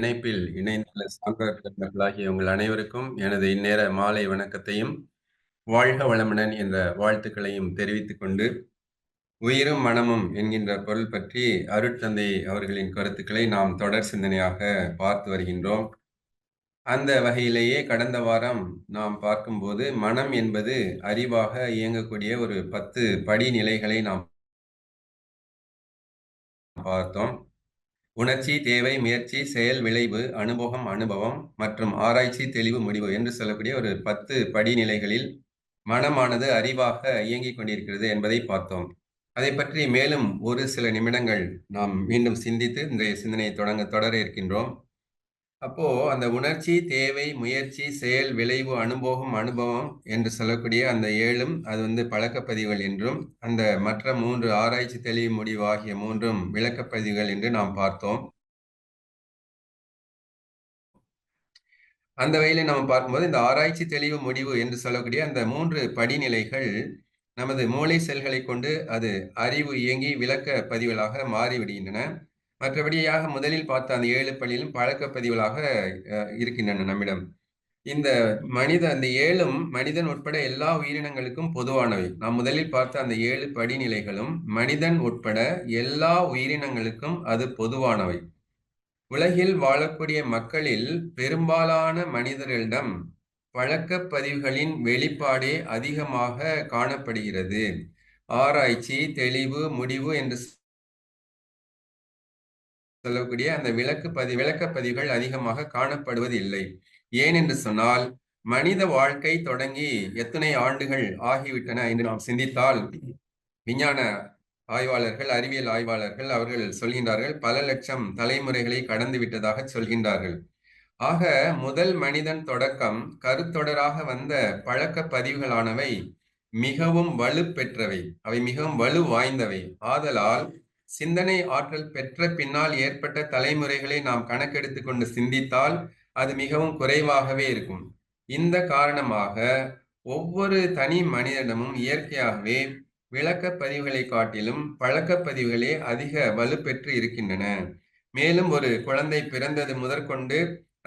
இணைப்பில் இணைந்துள்ள சான்றோர்களாகிய உங்கள் அனைவருக்கும் எனது இந்நேர மாலை வணக்கத்தையும் வாழ்க வளமுடன் என்ற வாழ்த்துக்களையும் தெரிவித்துக் கொண்டு உயிரும் மனமும் என்கின்ற பொருள் பற்றி அருட்தந்தை அவர்களின் கருத்துக்களை நாம் தொடர் சிந்தனையாக பார்த்து வருகின்றோம். அந்த வகையிலேயே கடந்த வாரம் நாம் பார்க்கும்போது மனம் என்பது அறிவாக இயங்கக்கூடிய ஒரு பத்து படிநிலைகளை நாம் பார்த்தோம். உணர்ச்சி தேவை முயற்சி செயல் விளைவு அனுபவம் அனுபவம் மற்றும் ஆராய்ச்சி தெளிவு முடிவு என்று சொல்லக்கூடிய ஒரு பத்து படிநிலைகளில் மனமானது அறிவாக இயங்கிக் கொண்டிருக்கிறது என்பதை பார்த்தோம். அதை பற்றி மேலும் ஒரு சில நிமிடங்கள் நாம் மீண்டும் சிந்தித்து இந்த சிந்தனையை தொடங்க தொடர இருக்கின்றோம். அப்போ அந்த உணர்ச்சி தேவை முயற்சி செயல் விளைவு அனுபவம் அனுபவம் என்று சொல்லக்கூடிய அந்த ஏழும் அது வந்து பழக்கப்பதிவுகள் என்றும் அந்த மற்ற மூன்று ஆராய்ச்சி தெளிவு முடிவு ஆகிய மூன்றும் விளக்கப்பதிவுகள் என்று நாம் பார்த்தோம். அந்த வகையில நம்ம பார்க்கும்போது இந்த ஆராய்ச்சி தெளிவு முடிவு என்று சொல்லக்கூடிய அந்த மூன்று படிநிலைகள் நமது மூளை செல்களை கொண்டு அது அறிவு இயங்கி விளக்க பதிவுகளாக மாறிவிடுகின்றன. மற்றபடியாக முதலில் பார்த்த அந்த ஏழு பள்ளியிலும் பழக்கப்பதிவுகளாக இருக்கின்றன நம்மிடம். இந்த மனித அந்த ஏழும் மனிதன் உட்பட எல்லா உயிரினங்களுக்கும் பொதுவானவை. நாம் முதலில் பார்த்த அந்த ஏழு படிநிலைகளும் மனிதன் உட்பட எல்லா உயிரினங்களுக்கும் அது பொதுவானவை. உலகில் வாழக்கூடிய மக்களில் பெரும்பாலான மனிதர்களிடம் பழக்கப்பதிவுகளின் வெளிப்பாடே அதிகமாக காணப்படுகிறது. ஆராய்ச்சி தெளிவு முடிவு என்று சொல்லக்கூடிய அந்த விளக்கு பதி விளக்கப்பதிவுகள் அதிகமாக காணப்படுவது இல்லை ஏன் என்று சொன்னால் மனித வாழ்க்கை தொடங்கி எத்தனை ஆண்டுகள் ஆகிவிட்டன என்று நாம் சிந்தித்தால் விஞ்ஞான ஆய்வாளர்கள் அறிவியல் ஆய்வாளர்கள் அவர்கள் சொல்கின்றார்கள் பல லட்சம் தலைமுறைகளை கடந்து விட்டதாக சொல்கின்றார்கள். ஆக முதல் மனிதன் தொடக்கம் கருத்தொடராக வந்த பழக்க பதிவுகளானவை மிகவும் வலு பெற்றவை அவை மிகவும் வலு வாய்ந்தவை ஆதலால் சிந்தனை ஆற்றல் பெற்ற பின்னால் ஏற்பட்ட தலைமுறைகளை நாம் கணக்கெடுத்து கொண்டு சிந்தித்தால் அது மிகவும் குறைவாகவே இருக்கும். இந்த காரணமாக ஒவ்வொரு தனி மனிதனமும் இயற்கையாகவே விளக்கப்பதிவுகளை காட்டிலும் பழக்கப்பதிவுகளே அதிக வலுப்பெற்று இருக்கின்றன. மேலும் ஒரு குழந்தை பிறந்தது முதற்கொண்டு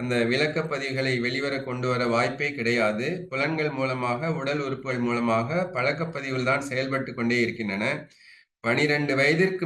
அந்த விளக்கப்பதிவுகளை வெளிவர கொண்டு வர வாய்ப்பே கிடையாது. புலன்கள் மூலமாக உடல் உறுப்புகள் மூலமாக பழக்கப்பதிவுகள் தான் செயல்பட்டு கொண்டே இருக்கின்றன. பனிரெண்டு வயதிற்கு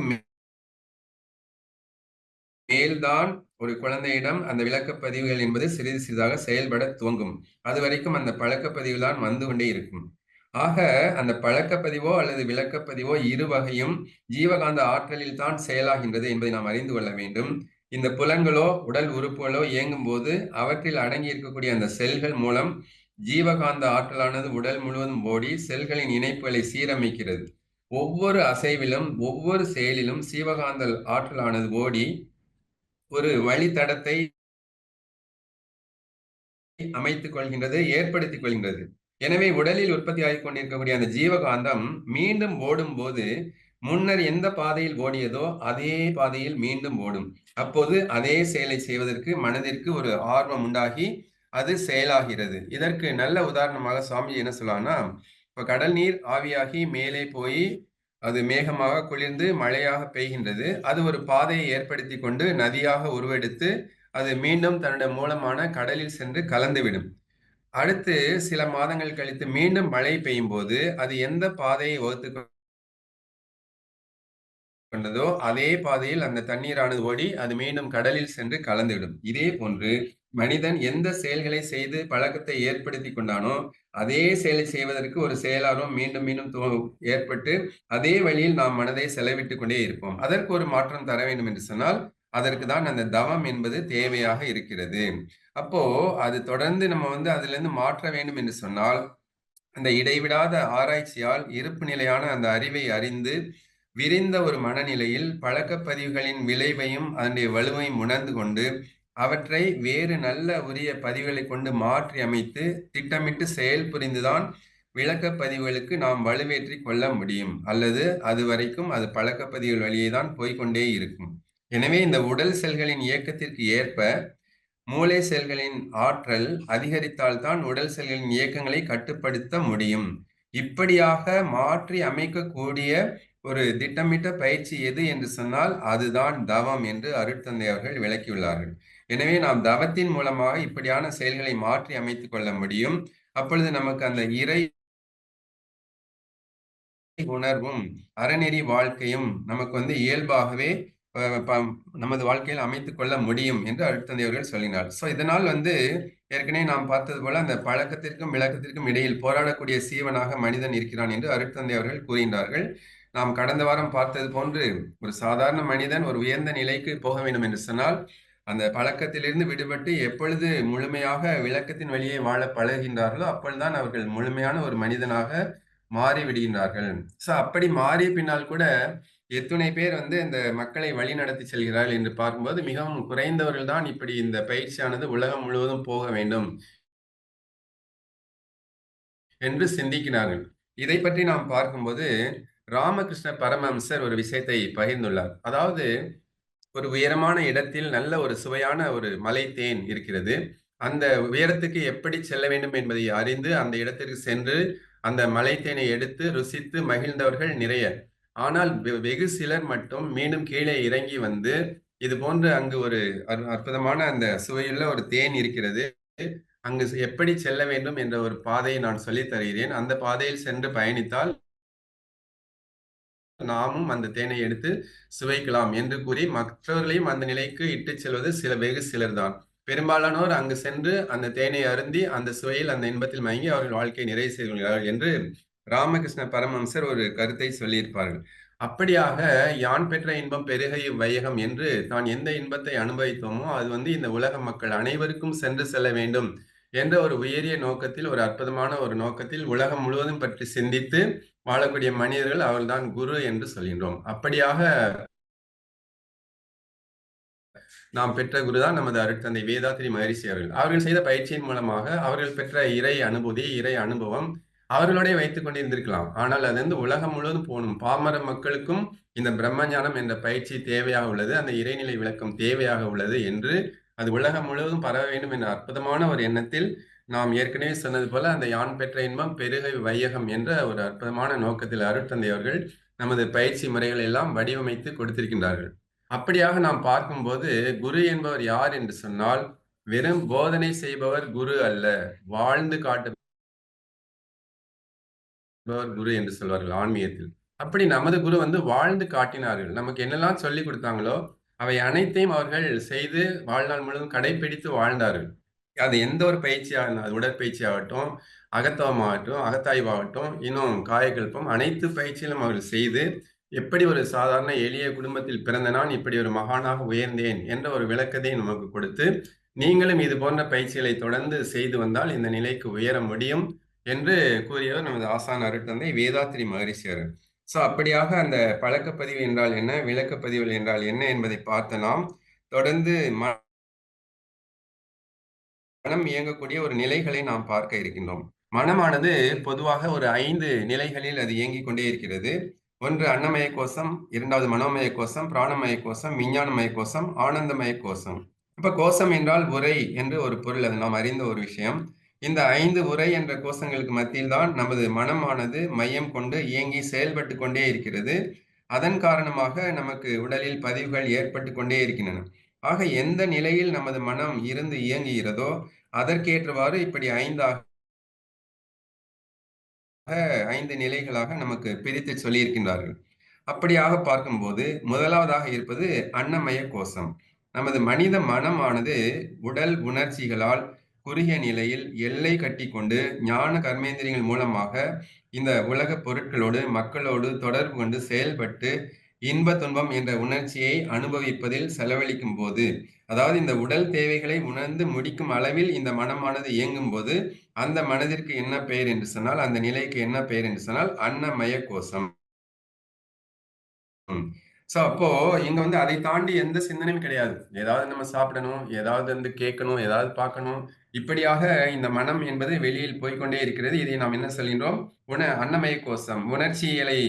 மேல்தான் ஒரு குழந்தையிடம் அந்த விளக்கப்பதிவுகள் என்பது சிறிது சிறிதாக செயல்பட துவங்கும். அது வரைக்கும் அந்த பழக்கப்பதிவு தான் வந்து கொண்டே இருக்கும். ஆக அந்த பழக்கப்பதிவோ அல்லது விளக்கப்பதிவோ இரு வகையும் ஜீவகாந்த ஆற்றலில் தான் செயலாகின்றது என்பதை நாம் அறிந்து கொள்ள வேண்டும். இந்த புலன்களோ உடல் உறுப்புகளோ இயங்கும் போது அவற்றில் அடங்கி இருக்கக்கூடிய அந்த செல்கள் மூலம் ஜீவகாந்த ஆற்றலானது உடல் முழுவதும் ஓடி செல்களின் இணைப்புகளை சீரமைக்கிறது. ஒவ்வொரு அசைவிலும் ஒவ்வொரு செயலிலும் சீவகாந்தல் ஆற்றலானது ஓடி ஒரு வழித்தடத்தை அமைத்துக் கொள்கின்றது ஏற்படுத்திக் கொள்கின்றது. எனவே உடலில் உற்பத்தி ஆகி கொண்டிருக்கக்கூடிய அந்த ஜீவகாந்தம் மீண்டும் ஓடும் போது முன்னர் எந்த பாதையில் ஓடியதோ அதே பாதையில் மீண்டும் ஓடும். அப்போது அதே செயலை செய்வதற்கு மனதிற்கு ஒரு ஆர்வம் உண்டாகி அது செயலாகிறது. இதற்கு நல்ல உதாரணமாக சுவாமி என்ன சொல்லலாம்னா இப்போ கடல் நீர் ஆவியாகி மேலே போய் அது மேகமாக குளிர்ந்து மழையாக பெய்கின்றது. அது ஒரு பாதையை ஏற்படுத்தி கொண்டு நதியாக உருவெடுத்து அது மீண்டும் தன்னுடைய மூலமான கடலில் சென்று கலந்துவிடும். அடுத்து சில மாதங்கள் கழித்து மீண்டும் மழை பெய்யும் போது அது எந்த பாதையை வகுத்து கொண்டதோ அதே பாதையில் அந்த தண்ணீரானது ஓடி அது மீண்டும் கடலில் சென்று கலந்துவிடும். இதே போன்று மனிதன் எந்த செயல்களை செய்து பழக்கத்தை ஏற்படுத்தி கொண்டானோ அதே செயலை செய்வதற்கு ஒரு செயலாரும் மீண்டும் மீண்டும் ஏற்பட்டு அதே வழியில் நாம் மனதை செலவிட்டுக் கொண்டே இருப்போம். அதற்கு ஒரு மாற்றம் தர வேண்டும் என்று சொன்னால் அதற்கு தான் அந்த தவம் என்பது தேவையாக இருக்கிறது. அப்போ அது தொடர்ந்து நம்ம வந்து அதுல இருந்து மாற்ற வேண்டும் என்று சொன்னால் அந்த இடைவிடாத ஆராய்ச்சியால் இருப்பு நிலையான அந்த அறிவை அறிந்து விரிந்த ஒரு மனநிலையில் பழக்கப்பதிவுகளின் விளைவையும் அதனுடைய வலுவையும் உணர்ந்து கொண்டு அவற்றை வேறு நல்ல உரிய பதிவுகளை கொண்டு மாற்றி அமைத்து திட்டமிட்டு செயல் புரிந்துதான் விளக்க பதிவுகளுக்கு நாம் வலுவேற்றி கொள்ள முடியும். அல்லது அது வரைக்கும் அது பழக்கப்பதிவுகள் வழியே தான் போய்கொண்டே இருக்கும். எனவே இந்த உடல் செல்களின் இயக்கத்திற்கு ஏற்ப மூளை செல்களின் ஆற்றல் அதிகரித்தால்தான் உடல் செல்களின் இயக்கங்களை கட்டுப்படுத்த முடியும். இப்படியாக மாற்றி அமைக்கக்கூடிய ஒரு திட்டமிட்ட பயிற்சி எது என்று சொன்னால் அதுதான் தவம் என்று அருட்தந்தை அவர்கள் விளக்கியுள்ளார்கள். எனவே நாம் தவத்தின் மூலமாக இப்படியான செயல்களை மாற்றி அமைத்துக் கொள்ள முடியும். அப்பொழுது நமக்கு அந்த இறை உணர்வும் அறநெறி வாழ்க்கையும் நமக்கு வந்து இயல்பாகவே நமது வாழ்க்கையில் அமைத்துக் கொள்ள முடியும் என்று அருட்தந்தை அவர்கள் சொல்லினார். ஸோ இதனால் வந்து ஏற்கனவே நாம் பார்த்தது போல அந்த பழக்கத்திற்கும் விளக்கத்திற்கும் இடையில் போராடக்கூடிய சீவனாக மனிதன் இருக்கிறான் என்று அருட்தந்தை அவர்கள் கூறுகின்றார்கள். நாம் கடந்த வாரம் பார்த்தது போன்று ஒரு சாதாரண மனிதன் ஒரு உயர்ந்த நிலைக்கு போக வேண்டும் என்று சொன்னால் அந்த பழக்கத்திலிருந்து விடுபட்டு எப்பொழுது முழுமையாக விளக்கத்தின் வழியே வாழ பழகின்றார்களோ அப்பொழுதுதான் அவர்கள் முழுமையான ஒரு மனிதனாக மாறி விடுகின்றார்கள் ஸோ அப்படி மாறிய பின்னால் கூட எத்துணை பேர் வந்து இந்த மக்களை வழி நடத்தி செல்கிறார்கள் என்று பார்க்கும்போது மிகவும் குறைந்தவர்கள் தான் இப்படி இந்த பயிற்சியானது உலகம் முழுவதும் போக வேண்டும் என்று சிந்திக்கிறார்கள். இதை பற்றி நாம் பார்க்கும்போது ராமகிருஷ்ண பரமஹம்சர் ஒரு விஷயத்தை பகிர்ந்துள்ளார். அதாவது ஒரு உயரமான இடத்தில் நல்ல ஒரு சுவையான ஒரு மலை தேன் இருக்கிறது. அந்த உயரத்துக்கு எப்படி செல்ல வேண்டும் என்பதை அறிந்து அந்த இடத்திற்கு சென்று அந்த மலை தேனை எடுத்து ருசித்து மகிழ்ந்தவர்கள் நிறைய. ஆனால் வெகு சிலர் மட்டும் மீண்டும் கீழே இறங்கி வந்து இது போன்று அங்கு ஒரு அற்புதமான அந்த சுவையுள்ள ஒரு தேன் இருக்கிறது. அங்கு எப்படி செல்ல வேண்டும் என்ற ஒரு பாதையை நான் சொல்லித் தருகிறேன். அந்த பாதையில் சென்று பயணித்தால் நாமும் அந்த தேனை எடுத்து சுவைக்கலாம் என்று கூறி மற்றவர்களையும் அந்த நிலைக்கு இட்டு செல்வது சில வெகு சிலர் தான் பெரும்பாலானோர் அங்கு சென்று அந்த தேனை அருந்தி அந்த சுவையில் அந்த இன்பத்தில் மயங்கி அவர்கள் வாழ்க்கையை நிறைவு செய்கிறார்கள் என்று ராமகிருஷ்ண பரமம்சர் ஒரு கருத்தை சொல்லியிருப்பார்கள். அப்படியாக யான் பெற்ற இன்பம் பெருகைய வையகம் என்று தான் எந்த இன்பத்தை அனுபவித்தோமோ அது வந்து இந்த உலக மக்கள் அனைவருக்கும் சென்று செல்ல வேண்டும் என்ற ஒரு உயரிய நோக்கத்தில் ஒரு அற்புதமான ஒரு நோக்கத்தில் உலகம் முழுவதும் பற்றி சிந்தித்து வாழக்கூடிய மனிதர்கள் அவர்தான் குரு என்று சொல்கின்றோம். அப்படியாக நாம் பெற்ற குருதான் நமது அருட்தந்தை வேதாத்திரி மகரிஷி அவர்கள். அவர்கள் செய்த பயிற்சியின் மூலமாக அவர்கள் பெற்ற இறை அனுபூதி இறை அனுபவம் அவர்களோடய வைத்துக் கொண்டிருந்திருக்கலாம். ஆனால் அது வந்து உலகம் முழுவதும் போகணும். பாமர மக்களுக்கும் இந்த பிரம்மஞானம் என்ற பயிற்சி தேவையாக உள்ளது. அந்த இறைநிலை விளக்கம் தேவையாக உள்ளது என்று அது உலகம் முழுவதும் பரவ வேண்டும் என்ற அற்புதமான ஒரு எண்ணத்தில் நாம் ஏற்கனவே சொன்னது போல அந்த யான் பெற்ற இன்பம் பெருகை வையகம் என்ற ஒரு அற்புதமான நோக்கத்தில் அருட்தந்தை அவர்கள் நமது பயிற்சி முறைகள் எல்லாம் வடிவமைத்து கொடுத்திருக்கின்றார்கள். அப்படியாக நாம் பார்க்கும்போது குரு என்பவர் யார் என்று சொன்னால் வெறும் போதனை செய்பவர் குரு அல்ல வாழ்ந்து காட்டுபவர் குரு என்று சொல்வார்கள் ஆன்மீகத்தில். அப்படி நமது குரு வந்து வாழ்ந்து காட்டினார்கள். நமக்கு என்னெல்லாம் சொல்லி கொடுத்தாங்களோ அவை அனைத்தையும் அவர்கள் செய்து வாழ்நாள் முழுவதும் கடைபிடித்து வாழ்ந்தார்கள். அது எந்த ஒரு பயிற்சியாக அது உடற்பயிற்சி ஆகட்டும் அகத்தவமாகட்டும் அகத்தாய்வாகட்டும் இன்னும் காயக்கல்பம் அனைத்து பயிற்சியிலும் அவர்கள் செய்து எப்படி ஒரு சாதாரண எளிய குடும்பத்தில் பிறந்த நான் இப்படி ஒரு மகானாக உயர்ந்தேன் என்ற ஒரு விளக்கத்தை நமக்கு கொடுத்து நீங்களும் இது போன்ற பயிற்சிகளை தொடர்ந்து செய்து வந்தால் இந்த நிலைக்கு உயர முடியும் என்று கூறியவர் நமது ஆசான் அருட்தந்தை வேதாத்திரி மகரிஷியர் ஸோ அப்படியாக அந்த பழக்கப்பதிவு என்றால் என்ன விளக்கப்பதிவுகள் என்றால் என்ன என்பதை பார்த்த நாம் தொடர்ந்து மனம் இயங்கக்கூடிய ஒரு நிலைகளை நாம் பார்க்க இருக்கின்றோம். மனமானது பொதுவாக ஒரு ஐந்து நிலைகளில் அது இயங்கிக் கொண்டே இருக்கிறது. ஒன்று அன்னமய கோஷம் இரண்டாவது மனோமய கோஷம் பிராணமய கோஷம் விஞ்ஞானமய கோஷம் ஆனந்தமய கோஷம். இப்ப கோஷம் என்றால் உரை என்று ஒரு பொருள். அது நாம் அறிந்த ஒரு விஷயம். இந்த ஐந்து உரை என்ற கோஷங்களுக்கு மத்தியில் தான் நமது மனமானது மையம் கொண்டு இயங்கி செயல்பட்டு கொண்டே இருக்கிறது. அதன் காரணமாக நமக்கு உடலில் பதிவுகள் ஏற்பட்டு கொண்டே இருக்கின்றன. ஆக எந்த நிலையில் நமது மனம் இருந்து இயங்குகிறதோ அதற்கேற்றவாறு இப்படி ஐந்தாக ஐந்து நிலைகளாக நமக்கு பிரித்து சொல்லியிருக்கின்றார்கள். அப்படியாக பார்க்கும்போது முதலாவதாக இருப்பது அன்னமய கோஷம். நமது மனித மனமானது உடல் உணர்ச்சிகளால் குறுகிய நிலையில் எல்லை கட்டி கொண்டு ஞான கர்மேந்திரியங்கள் மூலமாக இந்த உலக பொருட்களோடு மக்களோடு தொடர்பு கொண்டு செயல்பட்டு இன்ப துன்பம் என்ற உணர்ச்சியை அனுபவிப்பதில் செலவழிக்கும் போது அதாவது இந்த உடல் தேவைகளை உணர்ந்து முடிக்கும் அளவில் இந்த மனமானது இயங்கும் போது அந்த மனதிற்கு என்ன பெயர் என்று சொன்னால் அந்த நிலைக்கு என்ன பெயர் என்று சொன்னால் அன்னமய கோஷம் சோ அப்போ இங்க வந்து அதை தாண்டி எந்த சிந்தனையும் கிடையாது. ஏதாவது நம்ம சாப்பிடணும் ஏதாவது வந்து கேட்கணும் ஏதாவது பார்க்கணும். இப்படியாக இந்த மனம் என்பது வெளியில் போய்கொண்டே இருக்கிறது. இதை நாம் என்ன சொல்கின்றோம்? உண அன்னமய கோஷம் உணர்ச்சிகளை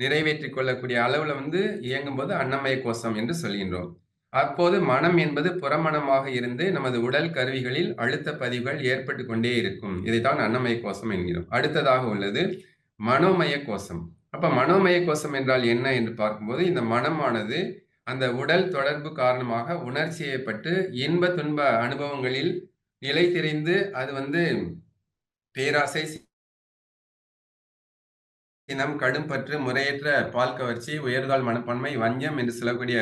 நிறைவேற்றிக் கொள்ளக்கூடிய அளவுல வந்து இயங்கும் போது அன்னமய கோஷம் என்று சொல்கின்றோம். அப்போது மனம் என்பது புறமணமாக இருந்து நமது உடல் கருவிகளில் அழுத்த பதிவுகள் ஏற்பட்டு கொண்டே இருக்கும். இதைத்தான் அன்னமய கோஷம் என்கிறோம். அடுத்ததாக உள்ளது மனோமய கோஷம். அப்ப மனோமய கோஷம் என்றால் என்ன என்று பார்க்கும்போது இந்த மனமானது அந்த உடல் தொடர்பு காரணமாக உணர்ச்சி ஏற்பட்டு இன்ப துன்ப அனுபவங்களில் நிலை நிலைத்திரிந்து அது வந்து பேராசை சினம் கடும்பற்று முறையற்ற பால் கவர்ச்சி உயர்தாள் மனப்பான்மை வஞ்சம் என்று சொல்லக்கூடிய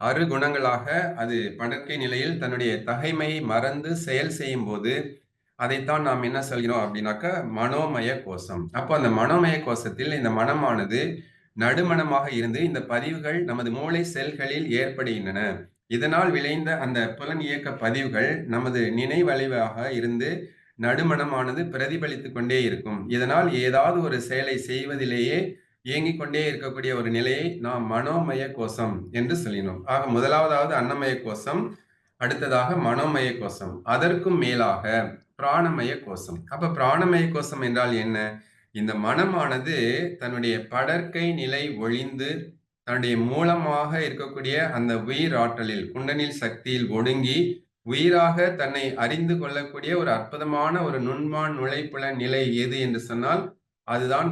அறு குணங்களாக அது படற்கை நிலையில் தன்னுடைய தகைமையை மறந்து செயல் செய்யும் போது அதைத்தான் நாம் என்ன சொல்கிறோம் அப்படின்னாக்கா மனோமய கோஷம். அப்போ அந்த மனோமய கோஷத்தில் இந்த மனமானது நடுமணமாக இருந்து இந்த பதிவுகள் நமது மூளை செல்களில் ஏற்படுகின்றன. இதனால் விளைந்த அந்த புலன் இயக்க பதிவுகள் நமது நினைவழிவாக இருந்து நடுமணமானது பிரதிபலித்து கொண்டே இருக்கும். இதனால் ஏதாவது ஒரு செயலை செய்வதிலேயே இயங்கிக் கொண்டே இருக்கக்கூடிய ஒரு நிலையை நாம் மனோமய கோஷம் என்று சொல்லினோம். ஆக முதலாவதாவது அன்னமய கோஷம் அடுத்ததாக மனோமய கோஷம் அதற்கும் மேலாக பிராணமய கோஷம் அப்ப பிராணமய கோஷம் என்றால் என்ன? இந்த மனமானது தன்னுடைய படற்கை நிலை ஒழிந்து தன்னுடைய மூலமாக இருக்கக்கூடிய அந்த உயிர் ஆற்றலில் குண்டனில் சக்தியில் ஒடுங்கி உயிராக தன்னை அறிந்து கொள்ளக்கூடிய ஒரு அற்புதமான ஒரு நுண்மான் நுழைப்புல நிலை எது என்று சொன்னால் அதுதான்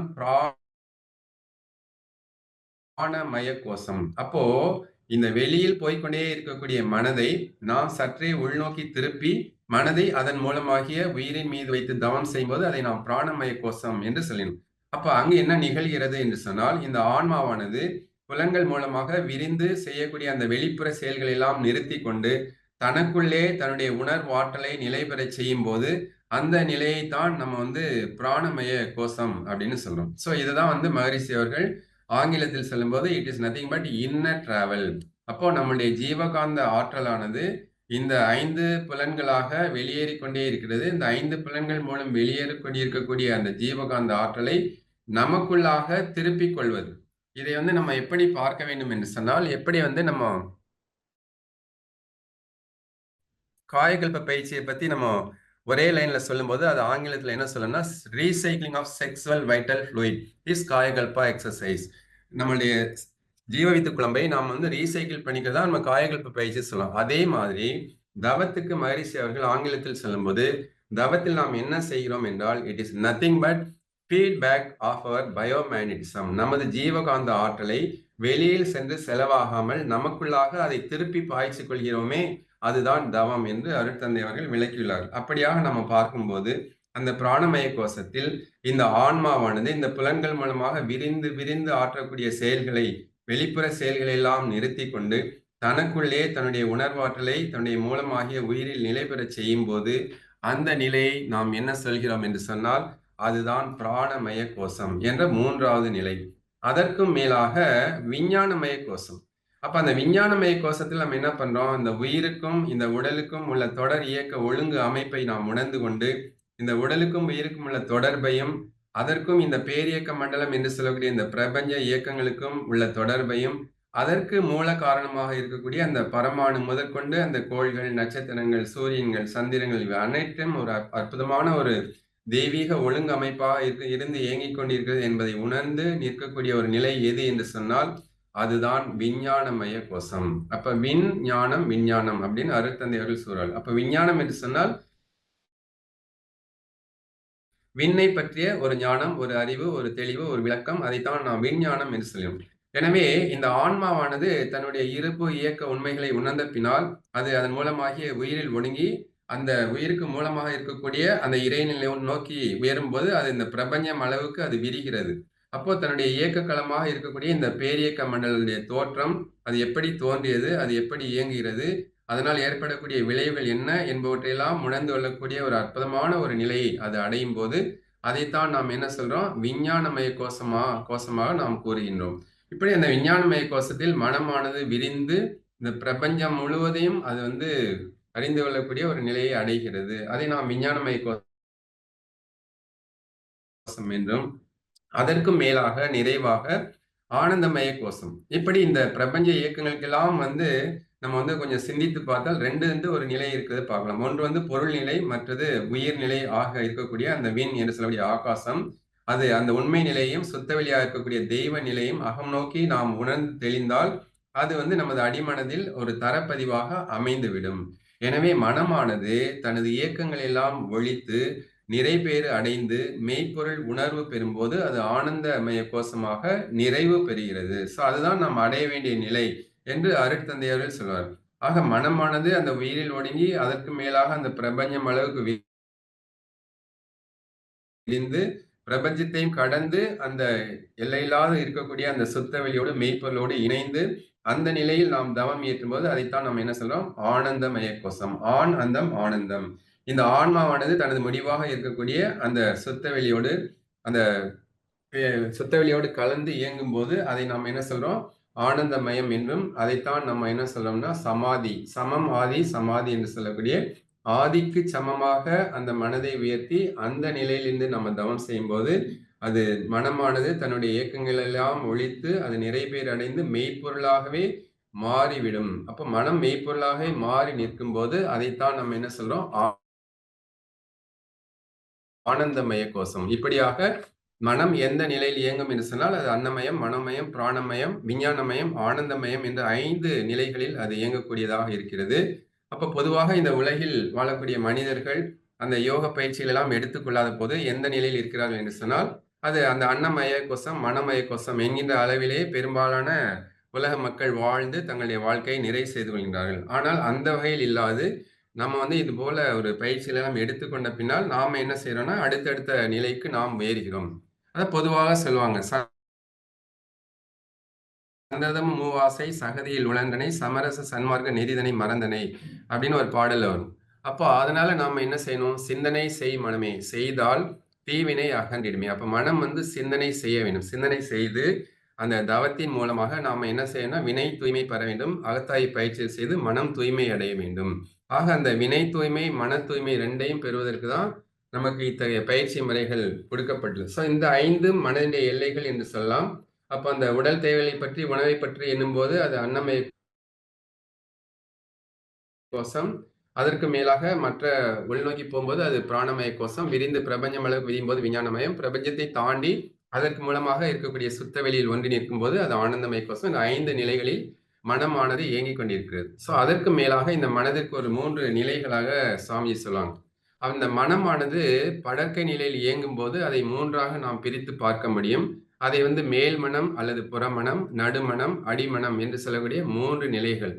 பிராணமய கோஷம் அப்போ இந்த வெளியில் போய்கொண்டே இருக்கக்கூடிய மனதை நாம் சற்றே உள்நோக்கி திருப்பி மனதை அதன் மூலமாகிய உயிரின் மீது வைத்து தவம் செய்யும்போது அதை நாம் பிராணமய கோஷம் என்று சொல்லினோம். அப்ப அங்கு என்ன நிகழ்கிறது என்று சொன்னால் இந்த ஆன்மாவானது புலன்கள் மூலமாக விரிந்து செய்யக்கூடிய அந்த வெளிப்புற செயல்கள் எல்லாம் நிறுத்தி கொண்டு தனக்குள்ளே தன்னுடைய உணர்வாற்றலை நிலை பெறச் செய்யும் போது அந்த நிலையை தான் நம்ம வந்து பிராணமய கோஷம் அப்படின்னு சொல்றோம். ஸோ இதுதான் வந்து மகரிஷி அவர்கள் ஆங்கிலத்தில் சொல்லும்போது it is nothing but inner travel அப்போ நம்முடைய ஜீவகாந்த ஆற்றலானது இந்த ஐந்து புலன்களாக வெளியேறி கொண்டே இருக்கிறது. இந்த ஐந்து புலன்கள் மூலம் வெளியேறி கொண்டிருக்கக்கூடிய அந்த ஜீவகாந்த ஆற்றலை நமக்குள்ளாக திருப்பிக் கொள்வது. இதை வந்து நம்ம எப்படி பார்க்க வேண்டும் என்று சொன்னால் எப்படி வந்து நம்ம காயகல்ப பயிற்சியை பத்தி நம்ம ஒரே லைன்ல சொல்லும்போது அது ஆங்கிலத்துல என்ன சொல்லணும்னா recycling of sexual vital fluid is Kayakalpa exercise நம்மளுடைய ஜீவவித்து குழம்பை நாம் வந்து ரீசைக்கிள் பண்ணிக்கிறதா நம்ம காயகல்ப பயிற்சி சொல்லலாம். அதே மாதிரி தவத்துக்கு மகரிஷி அவர்கள் ஆங்கிலத்தில் சொல்லும்போது தவத்தில் நாம் என்ன செய்கிறோம் என்றால் it is nothing but feedback of our biomagnetism நமது ஜீவகாந்த ஆற்றலை வெளியில் சென்று செலவாகாமல் நமக்குள்ளாக அதை திருப்பி பாய்ச்சி கொள்கிறோமே அதுதான் தவம் என்று அருட்தந்தை அவர்கள் விளக்கியுள்ளார்கள். அப்படியாக நம்ம பார்க்கும்போது அந்த பிராணமய கோஷத்தில் இந்த ஆன்மாவானது இந்த புலன்கள் மூலமாக விரிந்து விரிந்து ஆற்றக்கூடிய செயல்களை வெளிப்புற செயல்களை எல்லாம் நிறுத்தி கொண்டு தனக்குள்ளே தன்னுடைய உணர்வாற்றலை தன்னுடைய மூலமாகிய உயிரில் நிலை பெறச் செய்யும் போது அந்த நிலையை நாம் என்ன சொல்கிறோம் என்று சொன்னால் அதுதான் பிராணமய கோஷம் என்ற மூன்றாவது நிலை. அதற்கும் மேலாக விஞ்ஞானமய கோஷம். அப்ப அந்த விஞ்ஞானமய கோஷத்தில் நம்ம என்ன பண்றோம்? இந்த உயிருக்கும் இந்த உடலுக்கும் உள்ள தொடர் இயக்க ஒழுங்கு அமைப்பை நாம் உணர்ந்து கொண்டு இந்த உடலுக்கும் உயிருக்கும் உள்ள தொடர்பையும் அதற்கும் இந்த பேரியக்க மண்டலம் என்று சொல்லக்கூடிய இந்த பிரபஞ்ச இயக்கங்களுக்கும் உள்ள தொடர்பையும் அதற்கு மூல காரணமாக இருக்கக்கூடிய அந்த பரமாணு முதற்கொண்டு அந்த கோள்கள் நட்சத்திரங்கள் சூரியன்கள் சந்திரங்கள் இவை அனைத்தும் ஒரு அற்புதமான ஒரு தெய்வீக ஒழுங்கமைப்பாக அமைப்பாக இருந்து இயங்கிக் கொண்டிருக்கிறது என்பதை உணர்ந்து நிற்கக்கூடிய ஒரு நிலை எது என்று சொன்னால் அதுதான் விஞ்ஞானமய கோஷம். அப்ப விண் ஞானம் விஞ்ஞானம் அப்படின்னு அருத்தந்தையர்கள் சூழல் அப்ப விஞ்ஞானம் என்று சொன்னால் விண்ணை பற்றிய ஒரு ஞானம் ஒரு அறிவு ஒரு தெளிவு ஒரு விளக்கம் அதைத்தான் நாம் விஞ்ஞானம் என்று சொல்லும் எனவே இந்த ஆன்மாவானது தன்னுடைய இருப்பு இயக்க உண்மைகளை உணர்ந்த பின்னால் அது அதன் மூலமாகிய உயிரில் ஒடுங்கி அந்த உயிருக்கு மூலமாக இருக்கக்கூடிய அந்த இறைநிலை நோக்கி உயரும் போது அது இந்த பிரபஞ்சம் அளவுக்கு அது விரிகிறது. அப்போ தன்னுடைய இயக்க களமாக இருக்கக்கூடிய இந்த பேரியக்க மண்டலுடைய தோற்றம் அது எப்படி தோன்றியது அது எப்படி இயங்குகிறது அதனால் ஏற்படக்கூடிய விளைவுகள் என்ன என்பவற்றையெல்லாம் உணர்ந்து கொள்ளக்கூடிய ஒரு அற்புதமான ஒரு நிலையை அது அடையும் போது அதைத்தான் நாம் என்ன சொல்றோம்? விஞ்ஞானமய கோஷமா கோஷமாக நாம் கூறுகின்றோம். இப்படி அந்த விஞ்ஞானமய கோஷத்தில் மனமானது விரிந்து இந்த பிரபஞ்சம் முழுவதையும் அது வந்து அறிந்து கொள்ளக்கூடிய ஒரு நிலையை அடைகிறது. அதை நாம் விஞ்ஞானமய கோஷம் என்றும் அதற்கும் மேலாக நிறைவாக ஆனந்தமய கோஷம். இப்படி இந்த பிரபஞ்ச இயக்கங்களுக்கெல்லாம் வந்து நம்ம வந்து கொஞ்சம் சிந்தித்து பார்த்தால் ரெண்டு வந்து ஒரு நிலை இருக்கிறது பார்க்கலாம். ஒன்று வந்து பொருள் நிலை மற்றது உயிர் நிலை ஆக இருக்கக்கூடிய அந்த விண் என்று சொல்லக்கூடிய ஆகாசம். அது அந்த உண்மை நிலையும் சுத்தவெளியாக இருக்கக்கூடிய தெய்வ நிலையும் அகம் நோக்கி நாம் உணர்ந்து தெளிந்தால் அது வந்து நமது அடிமனதில் ஒரு தரப்பதிவாக அமைந்துவிடும். எனவே மனமானது தனது இயக்கங்கள் எல்லாம் ஒழித்து நிறைபேறு அடைந்து மெய்ப்பொருள் உணர்வு பெறும்போது அது ஆனந்தமய கோஷமாக நிறைவு பெறுகிறது. ஸோ அதுதான் நாம் அடைய வேண்டிய நிலை என்று அருட்தந்தையர்கள் சொல்வார் ஆக மனமானது அந்த உயிரில் ஒடுங்கி அதற்கு மேலாக அந்த பிரபஞ்சம் அளவுக்கு விரிந்து பிரபஞ்சத்தையும் கடந்து அந்த எல்லையில்லாத இருக்கக்கூடிய அந்த சுத்த வெளியோடு மெய்ப்பொருளோடு இணைந்து அந்த நிலையில் நாம் தவம் இயற்றும் போது அதைத்தான் நம்ம என்ன சொல்றோம்? ஆனந்தமய கோஷம். ஆண் அந்தம் ஆனந்தம். இந்த ஆன்மாவானது தனது முடிவாக இருக்கக்கூடிய அந்த சுத்த வெளியோடு அந்த சுத்த வெளியோடு கலந்து இயங்கும் போது அதை நாம் என்ன சொல்றோம்? ஆனந்தமயம் என்றும் அதைத்தான் நம்ம என்ன சொல்றோம்னா சமாதி சமம் ஆதி சமாதி என்று சொல்லக்கூடிய ஆதிக்கு சமமாக அந்த மனதை உயர்த்தி அந்த நிலையிலிருந்து நம்ம தவம் செய்யும்போது அது மனமானது தன்னுடைய இயக்கங்கள் எல்லாம் ஒழித்து அது நிறைவேற அடைந்து மெய்ப்பொருளாகவே மாறிவிடும். அப்ப மனம் மெய்ப்பொருளாகவே மாறி நிற்கும் போது அதைத்தான் நம்ம என்ன சொல்றோம்? ஆனந்தமய கோஷம். இப்படியாக மனம் எந்த நிலையில் இயங்கும் என்று சொன்னால் அது அன்னமயம் மனமயம் பிராணமயம் விஞ்ஞானமயம் ஆனந்தமயம் என்ற ஐந்து நிலைகளில் அது இயங்கக்கூடியதாக இருக்கிறது. அப்போ பொதுவாக இந்த உலகில் வாழக்கூடிய மனிதர்கள் அந்த யோக பயிற்சிகள் எல்லாம் எடுத்துக்கொள்ளாத போது எந்த நிலையில் இருக்கிறார்கள் என்று சொன்னால் அது அந்த அன்னமய கோஷம் மனமய கோஷம் என்கின்ற அளவிலேயே பெரும்பாலான உலக மக்கள் வாழ்ந்து தங்களுடைய வாழ்க்கையை நிறைவு செய்து கொள்கின்றார்கள். ஆனால் அந்த வகையில் இல்லாது நம்ம வந்து இது போல ஒரு பயிற்சிகள் எல்லாம் எடுத்துக்கொண்ட பின்னால் நாம என்ன செய்யறோம்னா அடுத்தடுத்த நிலைக்கு நாம் ஏறுகிறோம். அதை பொதுவாக சொல்லுவாங்க. சந்ததம் மூவாசை சகதியில் உழந்தனை சமரச சன்மார்க்க நெறிதனை மறந்தனை அப்படின்னு ஒரு பாடல் வரும். அப்போ அதனால நாம என்ன செய்யணும்? சிந்தனை செய் மனமே. செய்தால் தீவினை அகன்றிடுமே. அப்ப மனம் வந்து சிந்தனை செய்ய வேண்டும். சிந்தனை செய்து அந்த தவத்தின் மூலமாக நாம் என்ன செய்யணும் வினை தூய்மை பெற வேண்டும். அகத்தாய் பயிற்சி செய்து மனம் தூய்மை அடைய வேண்டும். ஆக அந்த வினை தூய்மை மன தூய்மை ரெண்டையும் பெறுவதற்கு தான் நமக்கு இத்தகைய பயிற்சி முறைகள் கொடுக்கப்பட்டது ஸோ இந்த ஐந்து மனதினுடைய எல்லைகள் என்று சொல்லலாம். அப்போ அந்த உடல் தேவைகளை பற்றி உணவை பற்றி எண்ணும்போது அது அன்னமய கோஷம். அதற்கு மேலாக மற்ற உள்நோக்கி போகும்போது அது பிராணமய கோஷம். விரிந்து பிரபஞ்சம் அளவு விரியும் போது விஞ்ஞானமயம். பிரபஞ்சத்தை தாண்டி அதற்கு மூலமாக இருக்கக்கூடிய சுத்த வெளியில் ஒன்றி நிற்கும் போது அது ஆனந்தமய கோஷம் இந்த ஐந்து நிலைகளில் மனமானது இயங்கிக் கொண்டிருக்கிறது. ஸோ அதற்கு மேலாக இந்த மனதிற்கு ஒரு மூன்று நிலைகளாக சாமி சொல்லுவாங்க. அந்த மனமானது படக்கை நிலையில் இயங்கும் போது அதை மூன்றாக நாம் பிரித்து பார்க்க முடியும். அதை வந்து மேல் மனம் அல்லது புறமணம் நடுமணம் அடிமணம் என்று சொல்லக்கூடிய மூன்று நிலைகள்.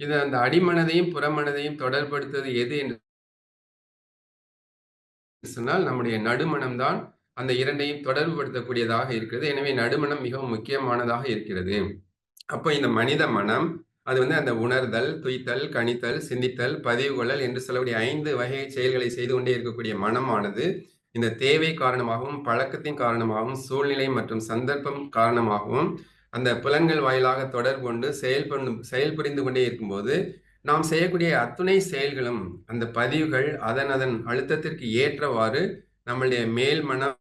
இது அந்த அடிமனதையும் புறமனதையும் தொடர்படுத்துவது எது என்று சொன்னால் நம்முடைய நடுமணம் தான் அந்த இரண்டையும் தொடர்புபடுத்தக்கூடியதாக இருக்கிறது. எனவே நடுமணம் மிகவும் முக்கியமானதாக இருக்கிறது. அப்போ இந்த மனித மனம் அது வந்து அந்த உணர்தல் துய்த்தல் கணித்தல் சிந்தித்தல் பதிவு கொள்ளல் என்று சொல்லக்கூடிய ஐந்து வகை செயல்களை செய்து கொண்டே இருக்கக்கூடிய மனமானது இந்த தேவை காரணமாகவும் பழக்கத்தின் காரணமாகவும் சூழ்நிலை மற்றும் சந்தர்ப்பம் காரணமாகவும் அந்த புலன்கள் வாயிலாக தொடர்பு கொண்டு செயல்படு செயல்புரிந்து கொண்டே இருக்கும்போது நாம் செய்யக்கூடிய அத்துணை செயல்களும் அந்த பதிவுகள் அதன் அதன் அழுத்தத்திற்கு ஏற்றவாறு நம்மளுடைய மேல் மனம்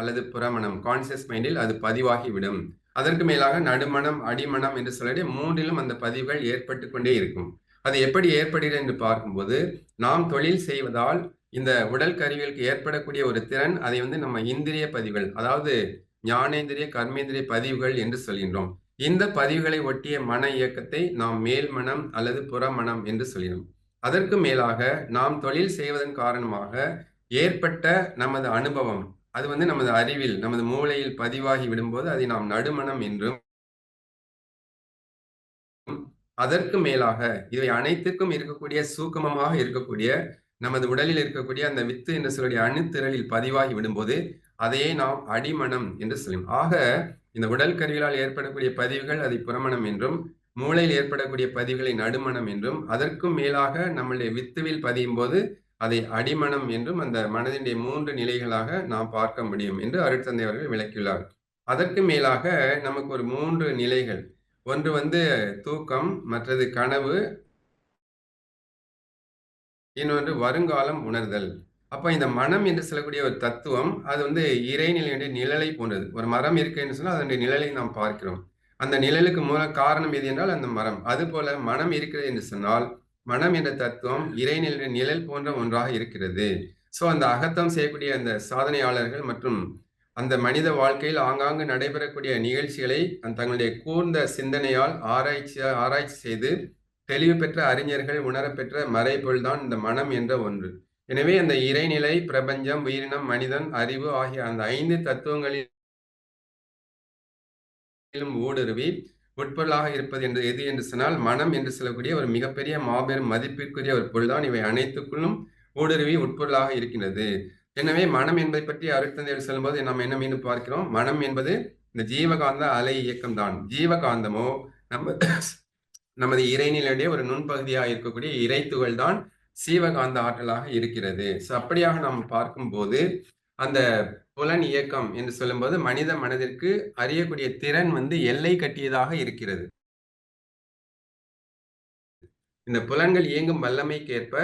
அல்லது புறமணம் கான்சியஸ் மைண்டில் அது பதிவாகிவிடும். அதற்கு மேலாக நடுமணம் அடிமணம் என்று சொல்லி மூன்றிலும் அந்த பதிவுகள் ஏற்பட்டு கொண்டே இருக்கும். அது எப்படி ஏற்படுகிறது என்று பார்க்கும்போது நாம் தொழில் செய்வதால் இந்த உடல் கருவிகளுக்கு ஏற்படக்கூடிய ஒரு திறன் அதை வந்து நம்ம இந்திரிய பதிவுகள் அதாவது ஞானேந்திரிய கர்மேந்திரிய பதிவுகள் என்று சொல்கின்றோம். இந்த பதிவுகளை ஒட்டிய மன இயக்கத்தை நாம் மேல் மனம் அல்லது புறமணம் என்று சொல்கிறோம். அதற்கு மேலாக நாம் தொழில் செய்வதன் காரணமாக ஏற்பட்ட நமது அனுபவம் அது வந்து நமது அறிவில் நமது மூளையில் பதிவாகி விடும்போது அதை நாம் நடுமணம் என்றும் அதற்கு மேலாக இவை அனைத்துக்கும் இருக்கக்கூடிய சூக்கமமாக இருக்கக்கூடிய நமது உடலில் இருக்கக்கூடிய அந்த வித்து என்று சொல்லக்கூடிய அணுத்திரலில் பதிவாகி விடும்போது அதையே நாம் அடிமணம் என்று சொல்லும் ஆக இந்த உடல் கருவிகளால் ஏற்படக்கூடிய பதிவுகள் அதை புறமணம் என்றும் மூளையில் ஏற்படக்கூடிய பதிவுகளை நடுமணம் என்றும் அதற்கும் மேலாக நம்மளுடைய வித்துவில் பதியும் போது அதை அடிமணம் என்றும் அந்த மனதினுடைய மூன்று நிலைகளாக நாம் பார்க்க முடியும் என்று அருட்தந்தை அவர்கள் விளக்கியுள்ளார். அதற்கு மேலாக நமக்கு ஒரு மூன்று நிலைகள். ஒன்று வந்து தூக்கம் மற்றது கனவு. இன்னொன்று வருங்காலம் உணர்தல். அப்போ இந்த மனம் என்று சொல்லக்கூடிய ஒரு தத்துவம் அது வந்து இறைநிலையுடைய நிழலை போன்றது. ஒரு மரம் இருக்குன்னு சொன்னால் அதனுடைய நிழலை நாம் பார்க்கிறோம். அந்த நிழலுக்கு மூல காரணம் எது என்றால் அந்த மரம். அதுபோல மனம் இருக்கிறது என்று சொன்னால் மனம் என்ற தத்துவம் இறைநிலை நிழல் போன்ற ஒன்றாக இருக்கிறது. ஸோ அந்த அகத்தம் செய்யக்கூடிய அந்த சாதனையாளர்கள் மற்றும் அந்த மனித வாழ்க்கையில் ஆங்காங்கு நடைபெறக்கூடிய நிகழ்ச்சிகளை தங்களுடைய கூர்ந்த சிந்தனையால் ஆராய்ச்சி ஆராய்ச்சி செய்து தெளிவு பெற்ற அறிஞர்கள் உணரப்பெற்ற மறைபொருள் தான் இந்த மனம் என்ற ஒன்று. எனவே அந்த இறைநிலை பிரபஞ்சம் உயிரினம் மனிதன் அறிவு ஆகிய அந்த ஐந்து தத்துவங்களில் ஊடுருவி உட்பொருளாக இருப்பது என்று எது என்று சொன்னால் மனம் என்று சொல்லக்கூடிய ஒரு மிகப்பெரிய மாபெரும் மதிப்பிற்குரிய ஒரு பொருள்தான் இவை அனைத்துக்குள்ளும் ஊடுருவி உட்பொருளாக இருக்கின்றது. எனவே மனம் என்பதை பற்றி அருட்தந்தையில் சொல்லும்போது நாம் என்ன மீண்டும் பார்க்கிறோம்? மனம் என்பது இந்த ஜீவகாந்த அலை இயக்கம் தான் ஜீவகாந்தமோ நம்ம நமது இறைநிலையுடைய ஒரு நுண்பகுதியாக இருக்கக்கூடிய இறைத்துகள் தான் சீவகாந்த ஆற்றலாக இருக்கிறது. ஸோ அப்படியாக நாம் பார்க்கும்போது அந்த புலன் இயக்கம் என்று சொல்லும்போது மனித மனதிற்கு அறியக்கூடிய திறன் வந்து எல்லை கட்டியதாக இருக்கிறது. இந்த புலன்கள் இயங்கும் வல்லமைக்கேற்ப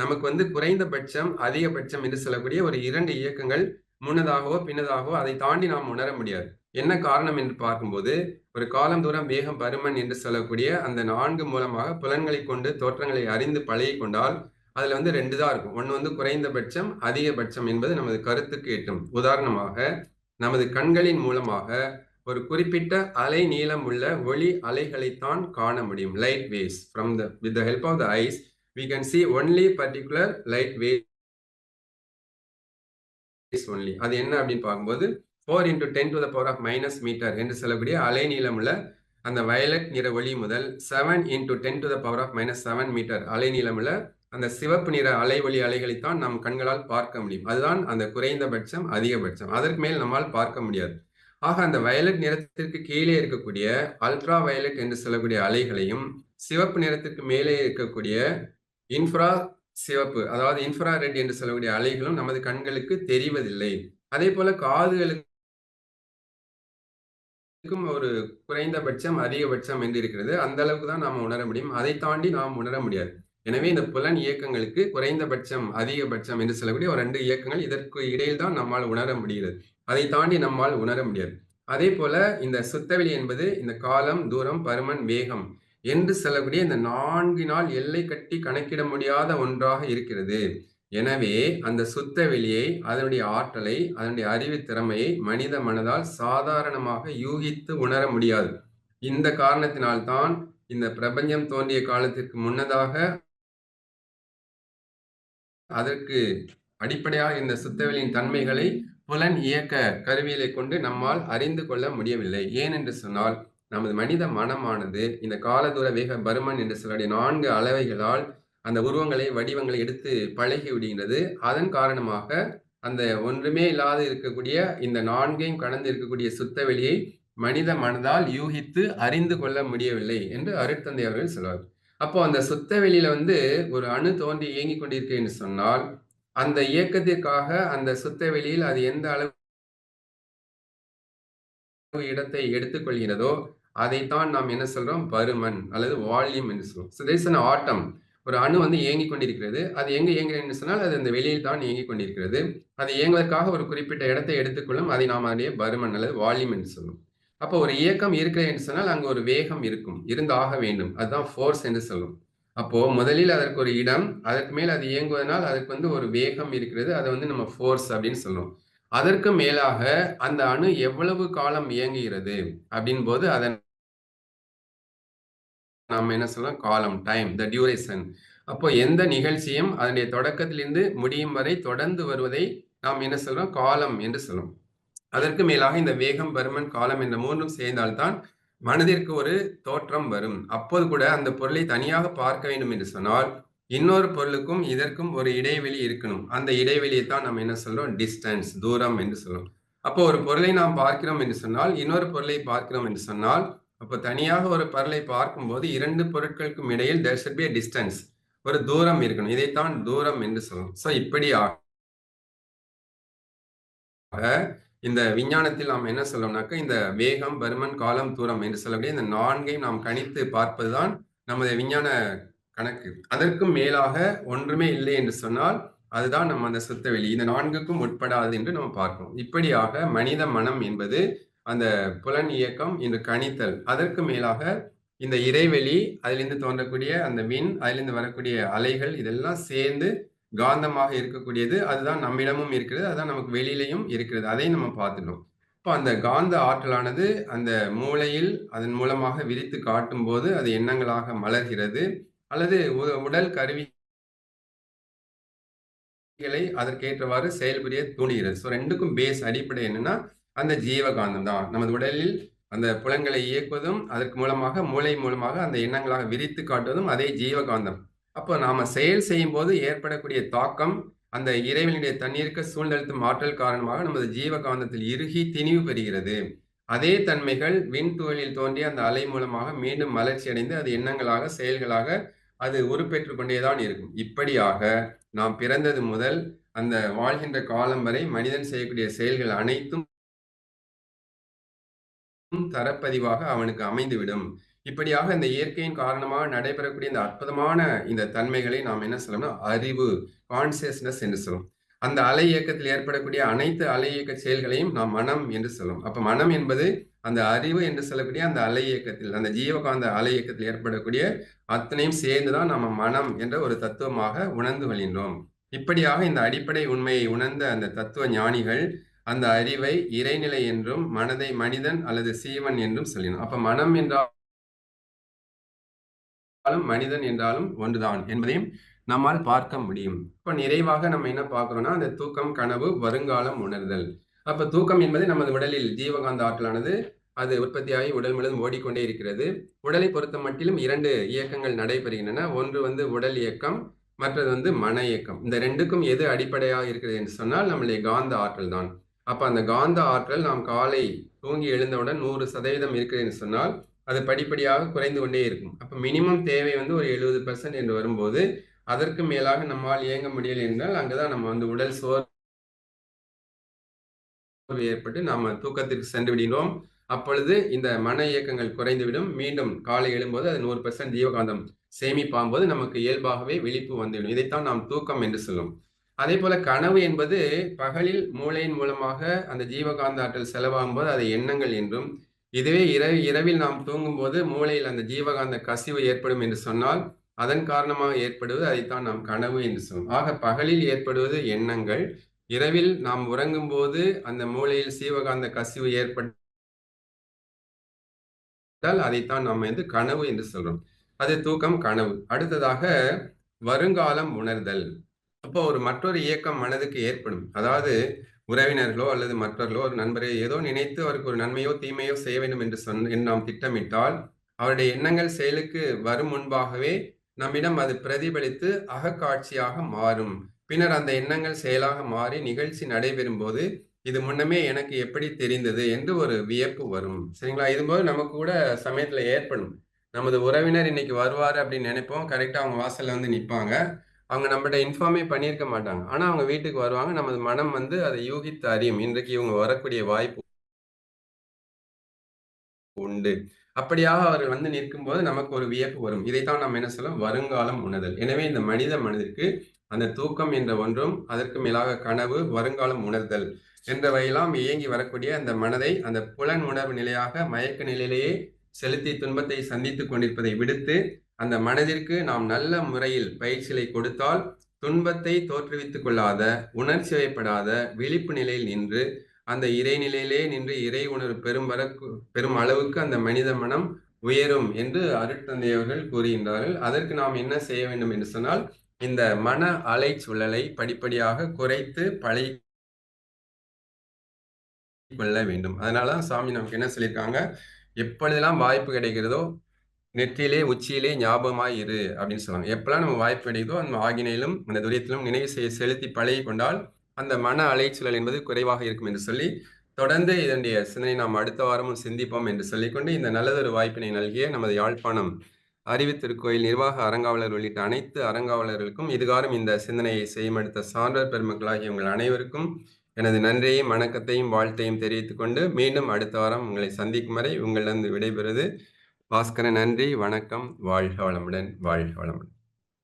நமக்கு வந்து குறைந்தபட்சம் அதிகபட்சம் என்று சொல்லக்கூடிய ஒரு இரண்டு இயக்கங்கள் முன்னதாகவோ பின்னதாகவோ அதை தாண்டி நாம் உணர முடியாது. என்ன காரணம் என்று பார்க்கும்போது ஒரு காலம் தூரம் வேகம் பருமன் என்று சொல்லக்கூடிய அந்த நான்கு மூலமாக புலன்களை கொண்டு தோற்றங்களை அறிந்து பழகி கொண்டால் அதில் வந்து ரெண்டு தான் இருக்கும். ஒன்று வந்து குறைந்தபட்சம் அதிகபட்சம் என்பது நமது கருத்துக்கு எட்டும் உதாரணமாக நமது கண்களின் மூலமாக ஒரு குறிப்பிட்ட அலை நீளம் உள்ள ஒளி அலைகளைத்தான் காண முடியும். Light waves from the with the help of the eyes we can see only particular light waves only அது என்ன அப்படின்னு பார்க்கும்போது four into ten to the power of minus metre என்று சொல்லக்கூடிய அலை நீளம் உள்ள அந்த வயலட் நிற ஒளி முதல் seven into ten to the power of minus seven metre அலை நீளம் உள்ள அந்த சிவப்பு நிற அலை ஒளி அலைகளைத்தான் நம் கண்களால் பார்க்க முடியும். அதுதான் அந்த குறைந்தபட்சம் அதிகபட்சம். அதற்கு மேல் நம்மால் பார்க்க முடியாது. ஆக அந்த வயலட் நிறத்திற்கு கீழே இருக்கக்கூடிய அல்ட்ரா வயலட் என்று சொல்லக்கூடிய அலைகளையும் சிவப்பு நிறத்திற்கு மேலே இருக்கக்கூடிய இன்ஃப்ரா சிவப்பு அதாவது இன்ஃப்ரா ரெட் என்று சொல்லக்கூடிய அலைகளும் நமது கண்களுக்கு தெரிவதில்லை. அதே போல காதுகளுக்கும் ஒரு குறைந்தபட்சம் அதிகபட்சம் என்று இருக்கிறது. அந்த அளவுக்கு தான் நாம் உணர முடியும். அதை தாண்டி நாம் உணர முடியாது. எனவே இந்த புலன் இயக்கங்களுக்கு குறைந்தபட்சம் அதிகபட்சம் என்று சொல்லக்கூடிய ஒரு ரெண்டு இயக்கங்கள் இதற்கு இடையில் தான் நம்மால் உணர முடிகிறது. அதை தாண்டி நம்மால் உணர முடியாது. அதே போல இந்த சுத்தவெளி என்பது இந்த காலம் தூரம் பருமன் வேகம் என்று சொல்லக்கூடிய இந்த நான்கினால் எல்லை கட்டி கணக்கிட முடியாத ஒன்றாக இருக்கிறது. எனவே அந்த சுத்த வெளியை அதனுடைய ஆற்றலை அதனுடைய அறிவு திறமையை மனித மனதால் சாதாரணமாக யூகித்து உணர முடியாது. இந்த காரணத்தினால்தான் இந்த பிரபஞ்சம் தோன்றிய காலத்திற்கு முன்னதாக அதற்கு அடிப்படையாக இந்த சுத்தவெளியின் தன்மைகளை புலன் இயக்க கருவியலை கொண்டு நம்மால் அறிந்து கொள்ள முடியவில்லை. ஏன் என்று சொன்னால் நமது மனித மனமானது இந்த காலதூர வேக பருமன் என்று சொல்லக்கூடிய நான்கு அளவைகளால் அந்த உருவங்களை வடிவங்களை எடுத்து பழகி விடுகின்றது. அதன் காரணமாக அந்த ஒன்றுமே இல்லாது இருக்கக்கூடிய இந்த நான்கையும் கடந்து இருக்கக்கூடிய சுத்தவெளியை மனித மனதால் யூகித்து அறிந்து கொள்ள முடியவில்லை என்று அருட்தந்தை அவர்கள் சொல்வார் அப்போ அந்த சுத்த வெளியில வந்து ஒரு அணு தோன்றி இயங்கிக் கொண்டிருக்கு என்று சொன்னால் அந்த இயக்கத்திற்காக அந்த சுத்த வெளியில் அது எந்த அளவு இடத்தை எடுத்துக்கொள்கிறதோ அதைத்தான் நாம் என்ன சொல்றோம்? பருமன் அல்லது வால்யூம் என்று சொல்றோம். ஸோ ஆட்டம் ஒரு அணு வந்து இயங்கிக் கொண்டிருக்கிறது. அது எங்க இயங்குகிறது சொன்னால் அது அந்த வெளியில் தான் இயங்கிக் கொண்டிருக்கிறது. அது இயங்குவதற்காக ஒரு குறிப்பிட்ட இடத்தை எடுத்துக்கொள்ளும் அதை நாம் அதே பருமன் அல்லது வால்யூம் என்று சொல்லும் அப்போ ஒரு இயக்கம் இருக்கிறது என்று சொன்னால் அங்கே ஒரு வேகம் இருக்கும். இருந்தாக வேண்டும். அதுதான் ஃபோர்ஸ் என்று சொல்லும். அப்போ முதலில் அதற்கு ஒரு இடம் அதற்கு மேல் அது இயங்குவதனால் அதுக்கு வந்து ஒரு வேகம் இருக்கிறது. அதை வந்து நம்ம ஃபோர்ஸ் அப்படின்னு சொல்லுவோம் அதற்கு மேலாக அந்த அணு எவ்வளவு காலம் இயங்குகிறது அப்படின் போது அதன் நாம் என்ன சொல்லலாம் காலம் டைம் த டியூரேஷன் அப்போ எந்த நிகழ்ச்சியும் அதனுடைய தொடக்கத்திலிருந்து முடியும் வரை தொடர்ந்து வருவதை நாம் என்ன சொல்றோம்? காலம் என்று சொல்லுவோம் அதற்கு மேலாக இந்த வேகம் பருமன் காலம் என்ற மூன்றும் சேர்ந்தால்தான் மனதிற்கு ஒரு தோற்றம் வரும். அப்போது கூட அந்த பொருளை தனியாக பார்க்க வேண்டும் என்று சொன்னால் இன்னொரு பொருளுக்கும் இதற்கும் ஒரு இடைவெளி இருக்கணும். அந்த இடைவெளியை தான் நம்ம என்ன சொல்றோம்? டிஸ்டன்ஸ் தூரம் என்று சொல்றோம். அப்போ ஒரு பொருளை நாம் பார்க்கிறோம் என்று சொன்னால் இன்னொரு பொருளை பார்க்கிறோம் என்று சொன்னால் அப்போ தனியாக ஒரு பொருளை பார்க்கும்போது இரண்டு பொருட்களுக்கும் இடையில் தேர் ஷுட் பி டிஸ்டன்ஸ் ஒரு தூரம் இருக்கணும். இதைத்தான் தூரம் என்று சொல்லும் ஸோ இப்படியாக இந்த விஞ்ஞானத்தில் நாம் என்ன சொல்லணும்னாக்க இந்த வேகம் பருமன் காலம் தூரம் என்று சொல்லக்கூடிய இந்த நான்கையும் நாம் கணித்து பார்ப்பதுதான் நமது விஞ்ஞான கணக்கு. அதற்கும் மேலாக ஒன்றுமே இல்லை என்று சொன்னால் அதுதான் நம்ம அந்த சுத்த வெளி. இந்த நான்குக்கும் உட்படாது என்று நம்ம பார்க்கிறோம். இப்படியாக மனித மனம் என்பது அந்த புலன் இயக்கம் என்று கணித்தல். அதற்கு மேலாக இந்த இறைவெளி அதிலிருந்து தோன்றக்கூடிய அந்த விண் அதிலிருந்து வரக்கூடிய அலைகள் இதெல்லாம் சேர்ந்து காந்தமாக இருக்கக்கூடியது அதுதான் நம்மிடமும் இருக்கிறது அதுதான் நமக்கு வெளியிலையும் இருக்கிறது. அதை நம்ம பார்த்துட்டோம். இப்போ அந்த காந்த ஆற்றலானது அந்த மூளையில் அதன் மூலமாக விரித்து காட்டும் போது அது எண்ணங்களாக மலர்கிறது அல்லது உடல் கருவிகளை அதற்கேற்றவாறு செயல்புரிய தூண்டுகிறது. ஸோ ரெண்டுக்கும் பேஸ் அடிப்படை என்னன்னா அந்த ஜீவகாந்தம் தான். நமது உடலில் அந்த புலங்களை இயக்குவதும் அதற்கு மூலமாக மூளை மூலமாக அந்த எண்ணங்களாக விரித்து காட்டுவதும் அதே ஜீவகாந்தம். அப்போ நாம செயல் செய்யும் போது ஏற்படக்கூடிய தாக்கம் அந்த இறைவனுடைய தண்ணீருக்கு சூழ்நிலத்தும் ஆற்றல் காரணமாக நமது ஜீவகாந்தத்தில் இறுகி திணிவு பெறுகிறது. அதே தன்மைகள் விண்துகளில் தோன்றிய அந்த அலை மூலமாக மீண்டும் மலர்ச்சி அடைந்து அது எண்ணங்களாக செயல்களாக அது உருப்பெற்று கொண்டேதான் இருக்கும். இப்படியாக நாம் பிறந்தது முதல் அந்த வாழ்கின்ற காலம் வரை மனிதன் செய்யக்கூடிய செயல்கள் அனைத்தும் தரப்பதிவாக அவனுக்கு அமைந்துவிடும். இப்படியாக இந்த இயற்கையின் காரணமாக நடைபெறக்கூடிய இந்த அற்புதமான இந்த தன்மைகளை நாம் என்ன சொல்லணும்னா அறிவு கான்சியஸ்னஸ் என்று சொல்லும் அந்த அலை இயக்கத்தில் ஏற்படக்கூடிய அனைத்து அலை இயக்க செயல்களையும் நாம் மனம் என்று சொல்லும் அப்ப மனம் என்பது அந்த அறிவு என்று சொல்லக்கூடிய அந்த அலை இயக்கத்தில் அந்த ஜீவகாந்த அலை இயக்கத்தில் ஏற்படக்கூடிய அத்தனையும் சேர்ந்துதான் நம்ம மனம் என்ற ஒரு தத்துவமாக உணர்ந்து வருகின்றோம் இப்படியாக இந்த அடிப்படை உண்மையை உணர்ந்த அந்த தத்துவ ஞானிகள் அந்த அறிவை இறைநிலை என்றும் மனதை மனிதன் அல்லது சீவன் என்றும் சொல்லினோம் அப்ப மனம் என்றால் என்றாலும் மனிதன் என்றாலும் ஒன்றுதான் என்பதையும் நம்மால் பார்க்க முடியும். இப்ப நிறைவாக நம்ம என்ன பார்க்கிறோம்னா அந்த தூக்கம் கனவு வருங்காலம் உணர்தல். அப்ப தூக்கம் என்பது நமது உடலில் ஜீவகாந்த ஆற்றலானது அது உற்பத்தியாகி உடல் முழுவதும் ஓடிக்கொண்டே இருக்கிறது. உடலை பொறுத்த மட்டிலும் இரண்டு இயக்கங்கள் நடைபெறுகின்றன. ஒன்று வந்து உடல் இயக்கம் மற்றது வந்து மன இயக்கம். இந்த ரெண்டுக்கும் எது அடிப்படையாக இருக்கிறது என்று சொன்னால் நம்முடைய காந்த ஆற்றல் தான். அப்ப அந்த காந்த ஆற்றல் நாம் காலை தூங்கி எழுந்தவுடன் நூறு சதவீதம் இருக்கிறது என்று சொன்னால் அது படிப்படியாக குறைந்து கொண்டே இருக்கும். அப்போ மினிமம் தேவை வந்து ஒரு எழுபது பர்சன்ட் என்று வரும்போது அதற்கு மேலாக நம்மால் இயங்க முடியலை என்றால் அங்குதான் நம்ம வந்து உடல் சோர் ஏற்பட்டு நாம் தூக்கத்திற்கு சென்று விடுகிறோம் அப்பொழுது இந்த மன இயக்கங்கள் குறைந்துவிடும். மீண்டும் காலை எழும்போது அது நூறு பெர்சன்ட் ஜீவகாந்தம் சேமிப்பாகும்போது நமக்கு இயல்பாகவே விழிப்பு வந்துவிடும். இதைத்தான் நாம் தூக்கம் என்று சொல்லும். அதே போல கனவு என்பது பகலில் மூளையின் மூலமாக அந்த ஜீவகாந்த ஆற்றல் செலவாகும் போது அதை எண்ணங்கள் என்றும் இதுவே இரவு இரவில் நாம் தூங்கும் போது மூளையில் அந்த ஜீவகாந்த கசிவு ஏற்படும் என்று சொன்னால் அதன் காரணமாக ஏற்படுவது அதைத்தான் நாம் கனவு என்று சொல்லும் ஆக பகலில் ஏற்படுவது எண்ணங்கள் இரவில் நாம் உறங்கும் போது அந்த மூளையில் சீவகாந்த கசிவு ஏற்பட்டால் அதைத்தான் நாம் வந்து கனவு என்று சொல்றோம். அது தூக்கம் கனவு. அடுத்ததாக வருங்காலம் உணர்தல். அப்போ ஒரு மற்றொரு இயக்கம் மனதுக்கு ஏற்படும். அதாவது உறவினர்களோ அல்லது மற்றவர்களோ ஒரு நண்பரை ஏதோ நினைத்து அவருக்கு ஒரு நன்மையோ தீமையோ செய்ய வேண்டும் என்று சொன்ன நாம் திட்டமிட்டால் அவருடைய எண்ணங்கள் செயலுக்கு வரும் முன்பாகவே நம்மிடம் அது பிரதிபலித்து அகக்காட்சியாக மாறும். பின்னர் அந்த எண்ணங்கள் செயலாக மாறி நிகழ்ச்சி நடைபெறும் போது இது முன்னமே எனக்கு எப்படி தெரிந்தது என்று ஒரு வியப்பு வரும். சரிங்களா? இதுபோது நமக்கு கூட சமயத்துல ஏற்படும். நமது உறவினர் இன்னைக்கு வருவாரு அப்படின்னு நினைப்போம். கரெக்டா அவங்க வாசல்ல வந்து நிற்பாங்க அவங்க நம்மகிட்ட இன்ஃபார்மே பண்ணியிருக்க மாட்டாங்க. ஆனால் அவங்க வீட்டுக்கு வருவாங்க. நமது மனம் வந்து அதை யூகித்து அறியும். இன்றைக்கு இவங்க வரக்கூடிய வாய்ப்பு உண்டு. அப்படியாக அவர்கள் வந்து நிற்கும் போது நமக்கு ஒரு வியப்பு வரும். இதைத்தான் நம்ம என்ன சொல்லும் வருங்காலம் உணர்தல். எனவே இந்த மனித மனதிற்கு அந்த தூக்கம் என்ற ஒன்றும் அதற்கு மேலாக கனவு வருங்காலம் உணர்தல் என்றவையெல்லாம் இயங்கி வரக்கூடிய அந்த மனதை அந்த புலன் உணர்வு நிலையாக மயக்க நிலையிலேயே செலுத்தி துன்பத்தை சந்தித்துக் கொண்டிருப்பதை விடுத்து அந்த மனதிற்கு நாம் நல்ல முறையில் பயிற்சிகளை கொடுத்தால் துன்பத்தை தோற்றுவித்துக் கொள்ளாத உணர்ச்சி வயப்படாத விழிப்பு நிலையில் நின்று அந்த இறைநிலையிலே நின்று இறை உணர்வு பெரும் வர பெரும் அளவுக்கு அந்த மனித மனம் உயரும் என்று அருட்தந்தையவர்கள் கூறுகின்றார்கள். அதற்கு நாம் என்ன செய்ய வேண்டும் என்று சொன்னால் இந்த மன அலை சுழலை படிப்படியாக குறைத்து பழகி கொள்ள வேண்டும். அதனாலதான் சாமி நமக்கு என்ன சொல்லியிருக்காங்க? எப்பொழுதெல்லாம் வாய்ப்பு கிடைக்கிறதோ நெற்றியிலே உச்சியிலே ஞாபகமாய் இரு அப்படின்னு சொல்லுவாங்க எப்பெல்லாம் நம்ம வாய்ப்பு கிடைக்குதோ அந்த ஆகினையிலும் அந்த துரியத்திலும் நினைவு செய்ய செலுத்தி பழகி கொண்டால் அந்த மன அலைச்சூழல் என்பது குறைவாக இருக்கும் என்று சொல்லி தொடர்ந்து இதனுடைய சிந்தனை நாம் அடுத்த வாரமும் சிந்திப்போம் என்று சொல்லிக்கொண்டு இந்த நல்லதொரு வாய்ப்பினை நல்கிய நமது யாழ்ப்பாணம் அறிவு திருக்கோயில் நிர்வாக அறங்காவலர் உள்ளிட்ட அனைத்து அறங்காவலர்களுக்கும் இதுகாரும் இந்த சிந்தனையை செய்யமடுத்த எடுத்த சான்றர் பெருமக்களாகிய உங்கள் அனைவருக்கும் எனது நன்றியையும் வணக்கத்தையும் வாழ்த்தையும் தெரிவித்துக் கொண்டு மீண்டும் அடுத்த வாரம் உங்களை சந்திக்கும் வரை உங்களிடம் விடைபெறுவது பாஸ்கரன் நன்றி வணக்கம். வாழ்க வளமுடன் வாழ்க வளமுடன்.